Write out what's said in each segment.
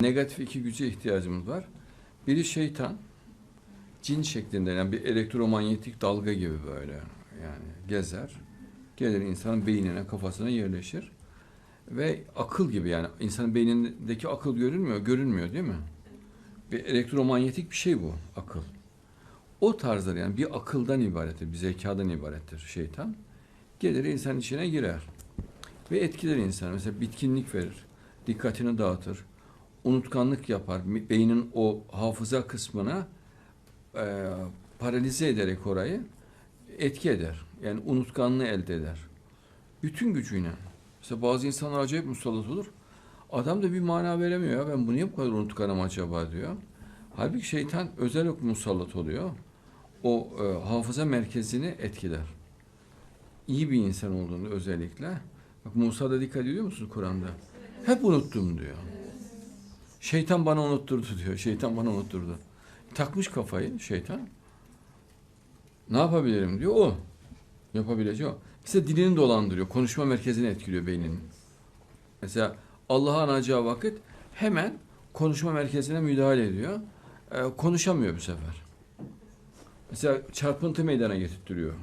Negatif iki güce ihtiyacımız var. Biri şeytan, cin şeklinde yani bir elektromanyetik dalga gibi böyle yani gezer. Gelir insanın beynine, kafasına yerleşir. Ve akıl gibi yani insanın beynindeki akıl görünmüyor, görünmüyor değil mi? Bir elektromanyetik bir şey bu akıl. O tarzdır yani bir akıldan ibarettir, bir zekadan ibarettir şeytan. Gelir insanın içine girer ve etkiler insanı. Mesela bitkinlik verir, dikkatini dağıtır, unutkanlık yapar. Beynin o hafıza kısmına e, paralize ederek orayı etki eder. Yani unutkanlığı elde eder. Bütün gücüyle. Mesela bazı insanlar acayip musallat olur. Adam da bir mana veremiyor. Ya. Ben bunu niye bu kadar unutkanım acaba diyor. Halbuki şeytan özel olarak musallat oluyor. O e, hafıza merkezini etkiler. İyi bir insan olduğunu özellikle. Bak Musa'da dikkat ediyor musunuz Kur'an'da? Hep unuttum diyor. Şeytan bana unutturdu diyor. Şeytan bana unutturdu. Takmış kafayı şeytan. Ne yapabilirim diyor o. Yapabileceği o. İşte dilini dolandırıyor. Konuşma merkezini etkiliyor beyninin. Mesela Allah'a anacağı vakit hemen konuşma merkezine müdahale ediyor. Ee, konuşamıyor bu sefer. Mesela çarpıntı meydana getirtiyor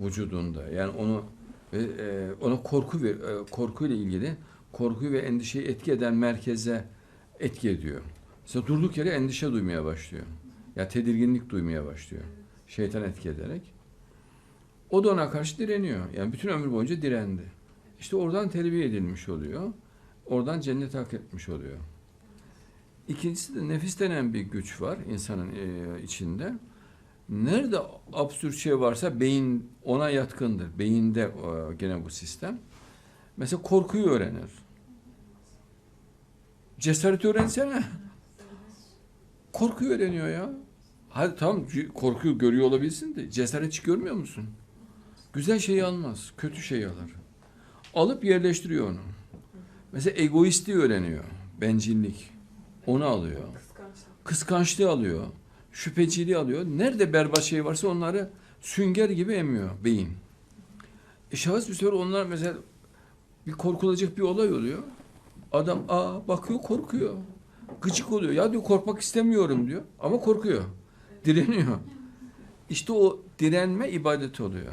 vücudunda. Yani onu e, ona korku ve e, korkuyla ilgili korkuyu ve endişeyi etki eden merkeze etki ediyor. Mesela durduk yere endişe duymaya başlıyor. Ya tedirginlik duymaya başlıyor. Şeytan etki ederek. O da ona karşı direniyor. Yani bütün ömür boyunca direndi. İşte oradan terbiye edilmiş oluyor. Oradan cennet hak etmiş oluyor. İkincisi de nefis denen bir güç var insanın e, içinde. Nerede absürt şey varsa beyin ona yatkındır. Beyinde e, gene bu sistem. Mesela korkuyu öğrenir. Cesareti öğrensene. Korkuyu öğreniyor ya. Hadi tamam korkuyu görüyor olabilsin de cesaret hiç görmüyor musun? Güzel şeyi almaz, kötü şeyi alır. Alıp yerleştiriyor onu. Mesela egoistliği öğreniyor. Bencillik. Onu alıyor. Kıskançlığı alıyor. Şüpheciliği alıyor. Nerede berbat şey varsa onları sünger gibi emiyor beyin. E şahıs bir sefer onlar mesela bir korkulacak bir olay oluyor. Adam aa bakıyor korkuyor. Gıcık oluyor. Ya diyor korkmak istemiyorum diyor. Ama korkuyor. Direniyor. İşte o direnme ibadeti oluyor.